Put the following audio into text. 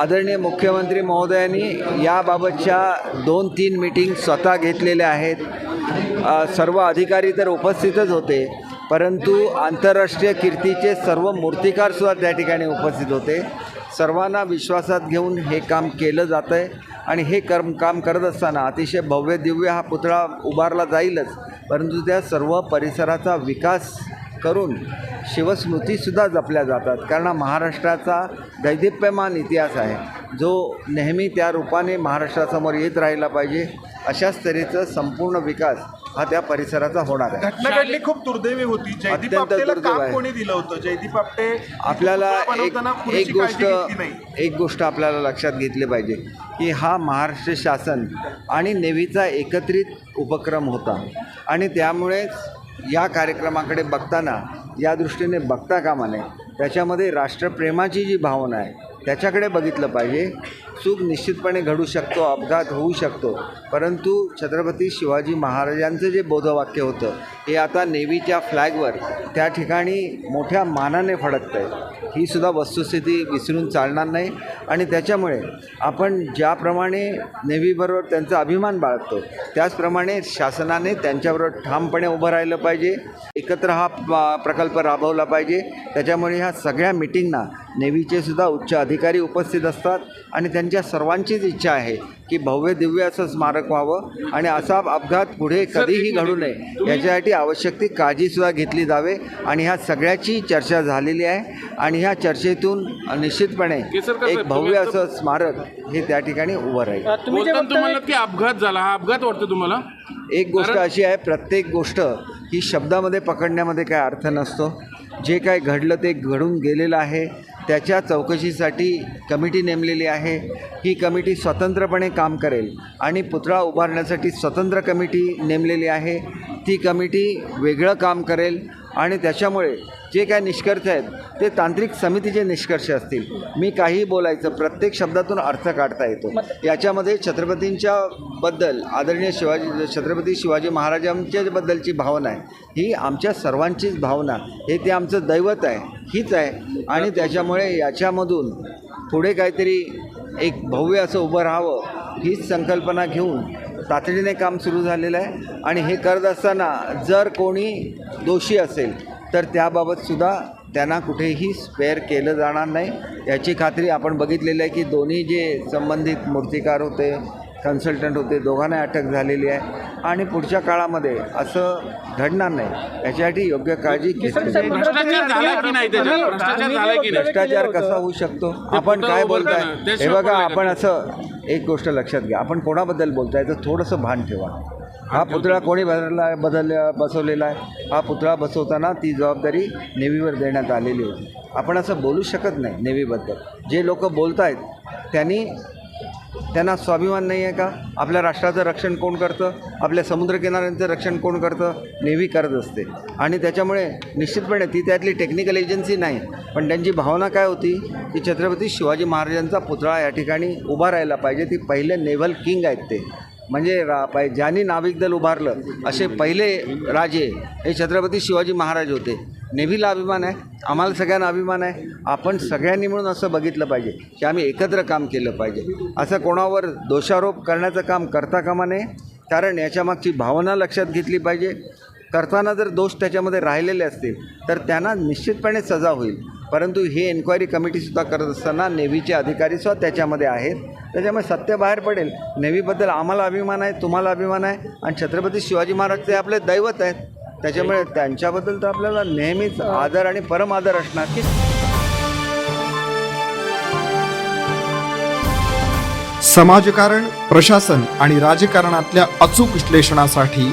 आदरणीय मुख्यमंत्री महोदयांनी याबाबतच्या दोन तीन मीटिंग स्वतः घेतलेल्या आहेत. सर्व अधिकारी तर उपस्थितच होते परंतु आंतरराष्ट्रीय कीर्तीचे सर्व मूर्तिकारसुद्धा त्या ठिकाणी उपस्थित होते. सर्वांना विश्वासात घेऊन हे काम केलं जातं आहे आणि हे कर्म काम करत असताना अतिशय भव्य दिव्य हा पुतळा उभारला जाईलच परंतु त्या सर्व परिसराचा विकास करून शिवस्मृतीसुद्धा जपल्या जातात. कारण महाराष्ट्राचा दैदिप्यमान इतिहास आहे. जो नेहमी त्या रूपाने महाराष्ट्रासमोर येत राहिला पाहिजे अशाच तऱ्हेचं संपूर्ण विकास हा त्या परिसराचा होणार आहे. घटना घडली खूप दुर्दैवी होती. जयदीप अत्यंत आपटेला दुर्दैव काम आहे. कोणी दिलं होतं? जयदीप आपटे आपल्याला एक एक गोष्ट एक गोष्ट आपल्याला लक्षात घेतली पाहिजे की हा महाराष्ट्र शासन आणि नेव्हीचा एकत्रित उपक्रम होता. आणि त्यामुळेच या कार्यक्रमाकडे बघताना या दृष्टीने बघता कामा नये. त्याच्यामध्ये राष्ट्रप्रेमाची जी भावना आहे त्याच्याकडे बघितलं पाहिजे. चूक निश्चितपणे घडू शकतो अपघात होऊ शकतो. परंतु छत्रपती शिवाजी महाराजांचं जे बोधवाक्य होतं हे आता नेव्हीच्या फ्लॅगवर त्या ठिकाणी मोठ्या मानाने फडकत आहे ही सुद्धा वस्तुस्थिती विसरून चालणार नाही. आणि त्याच्यामुळे आपण ज्याप्रमाणे नेव्हीबरोबर त्यांचा अभिमान बाळगतो त्याचप्रमाणे शासनाने त्यांच्याबरोबर ठामपणे उभं राहिलं पाहिजे. एकत्र हा प्रकल्प राबवला पाहिजे. त्याच्यामुळे ह्या सगळ्या मिटिंगना नेव्हीचे सुद्धा उच्च अधिकारी उपस्थित असतात आणि त्यांच्या सर्वांचीच इच्छा आहे की भव्य दिव्य असं स्मारक व्हावं आणि असा अपघात पुढे कधीही घडू नये. याच्यासाठी आवश्यक ती काळजीसुद्धा घेतली जावे आणि ह्या सगळ्याची चर्चा झालेली आहे आणि ह्या चर्चेतून निश्चितपणे एक भव्य असं स्मारक हे त्या ठिकाणी उभं राहील. की अपघात झाला हा अपघात वाटतो तुम्हाला? एक गोष्ट अशी आहे प्रत्येक गोष्ट ही शब्दामध्ये पकडण्यामध्ये काय अर्थ नसतो. जे काय घडलं ते घडून गेलेलं आहे. त्याच्या चौकशीसाठी कमिटी नेमलेली आहे. ही कमिटी स्वतंत्रपणे काम करेल आणि पुतळा उभारण्यासाठी स्वतंत्र कमिटी नेमलेली आहे. ती कमिटी वेगळं काम करेल आणि त्याच्यामुळे जे काय निष्कर्ष आहेत ते तांत्रिक समितीचे निष्कर्ष असतील. मी काही बोलायचं प्रत्येक शब्दातून अर्थ काढता येतो. याच्यामध्ये छत्रपतींच्या बद्दल आदरणीय शिवाजी छत्रपती शिवाजी महाराजांच्या बद्दलची भावना आहे. ही आमच्या सर्वांचीच भावना. हे ते आमचं दैवत आहे. हीच आहे. आणि त्याच्यामुळे याच्यामधून पुढे काहीतरी एक भव्य असं उभं राहावं हीच संकल्पना घेऊन तातडीने काम सुरू झालेलं आहे. आणि हे करत असताना जर कोणी दोषी असेल तर त्याबाबतसुद्धा त्यांना कुठेही स्पेअर केलं जाणार नाही. याची खात्री आपण बघितलेली आहे की दोन्ही जे संबंधित मूर्तिकार होते कन्सल्टंट होते दोघांना अटक झालेली आहे. आणि पुढच्या काळामध्ये असं घडणार नाही. याच्यासाठी योग्य काळजी घेतली भ्रष्टाचार झाला की नाही त्याच्यात? भ्रष्टाचार झाला की नाही? भ्रष्टाचार कसा होऊ शकतो? आपण काय बोलताय? हे बघा आपण असं एक गोष्ट लक्षात घ्या. आपण कोणाबद्दल बोलताय तर थोडंसं भान ठेवा. हा पुतळा कोणी बदलला बदल बसवलेला आहे? हा पुतळा बसवताना ती जबाबदारी नेव्हीवर देण्यात आलेली होती. आपण असं बोलू शकत नाही नेव्हीबद्दल. जे लोक बोलत आहेत त्यांनी त्यांना स्वाभिमान नाही आहे का? आपल्या राष्ट्राचं रक्षण कोण करतं? आपल्या समुद्रकिनाऱ्यांचं रक्षण कोण करतं? नेव्ही करत असते. आणि त्याच्यामुळे निश्चितपणे ती त्यातली टेक्निकल एजन्सी नाही. पण त्यांची भावना काय होती? की छत्रपती शिवाजी महाराजांचा पुतळा या ठिकाणी उभा राहायला पाहिजे. ती पहिले नेव्हल किंग आहेत ते. म्हणजे रा पाय ज्यांनी नाविक दल उभारलं असे पहिले राजे हे छत्रपती शिवाजी महाराज होते. नेव्हीला अभिमान आहे आम्हाला सगळ्यांना अभिमान आहे. आपण सगळ्यांनी मिळून असं बघितलं पाहिजे की आम्ही एकत्र काम केलं पाहिजे. असं कोणावर दोषारोप करण्याचं काम करता कामा नये. कारण याच्यामागची भावना लक्षात घेतली पाहिजे. करताना जर दोष त्याच्यामध्ये राहिलेले असतील तर त्यांना निश्चितपणे सजा होईल. परंतु ही एन्क्वायरी कमिटीसुद्धा करत असताना नेव्हीचे अधिकारीसुद्धा त्याच्यामध्ये आहेत. त्याच्यामुळे सत्य बाहेर पडेल. नेव्हीबद्दल आम्हाला अभिमान आहे तुम्हाला अभिमान आहे आणि छत्रपती शिवाजी महाराज ते आपले दैवत आहेत. त्याच्यामुळे त्यांच्याबद्दल तर आपल्याला नेहमीच आदर आणि परम आदर असणार. की समाजकारण प्रशासन आणि राजकारणातल्या अचूक विश्लेषणासाठी